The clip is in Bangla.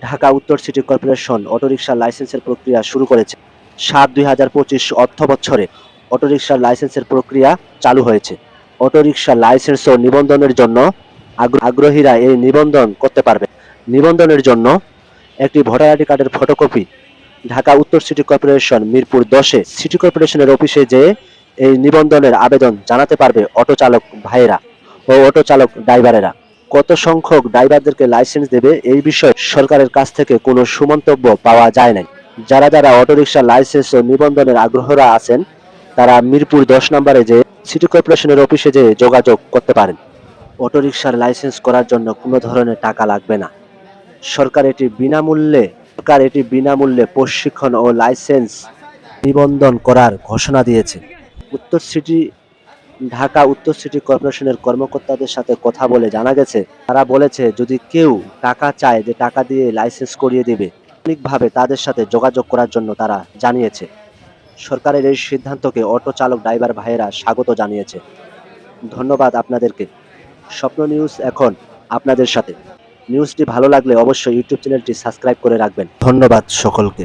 ঢাকা উত্তর সিটি কর্পোরেশন অটোরিকশা লাইসেন্সের প্রক্রিয়া শুরু করেছে। সাত দুই হাজার পঁচিশ অর্থ বছরে অটোরিকশার লাইসেন্সের প্রক্রিয়া চালু হয়েছে। অটোরিকশা লাইসেন্স ও নিবন্ধনের জন্য আগ্র- আগ্রহীরা এই নিবন্ধন করতে পারবে। নিবন্ধনের জন্য একটি ভোটার আইডি কার্ডের ফটোকপি ঢাকা উত্তর সিটি কর্পোরেশন মিরপুর দশে সিটি কর্পোরেশনের অফিসে যে এই নিবন্ধনের আবেদন জানাতে পারবে অটো চালক ভাইয়েরা ও অটো চালক ড্রাইভারেরা। কত সংখ্যক ড্রাইভারদেরকে লাইসেন্স দেবে এই বিষয়ে সরকারের কাছ থেকে কোনো সুমন্তব্য পাওয়া যায় নাই। যারা যারা অটোরিকশা লাইসেন্স ও নিবন্ধনের আগ্রহরা আছেন, তারা মিরপুর দশ নম্বরে যে সিটি কর্পোরেশনের অফিসে যে যোগাযোগ করতে পারেন। অটোরিকশার লাইসেন্স করার জন্য কোনো ধরনের টাকা লাগবে না। সরকার এটি বিনামূল্যে, সরকার এটি বিনামূল্যে প্রশিক্ষণ ও লাইসেন্স নিবন্ধন করার ঘোষণা দিয়েছে। উত্তর সিটি ঢাকা উত্তর সিটি কর্পোরেশনের কর্মকর্তাদের সাথে কথা বলে জানা গেছে, তারা বলেছে যদি কেউ টাকা চায় যে টাকা দিয়ে লাইসেন্স করিয়ে দেবে তাৎক্ষণিকভাবে তাদের সাথে যোগাযোগ করার জন্য তারা জানিয়েছে। সরকারের এই সিদ্ধান্তকে অটো চালক ড্রাইভার ভাইয়েরা স্বাগত জানিয়েছে। ধন্যবাদ আপনাদেরকে। স্বপ্ন নিউজ এখন আপনাদের সাথে। নিউজটি ভালো লাগলে অবশ্যই ইউটিউব চ্যানেলটি সাবস্ক্রাইব করে রাখবেন। ধন্যবাদ সকলকে।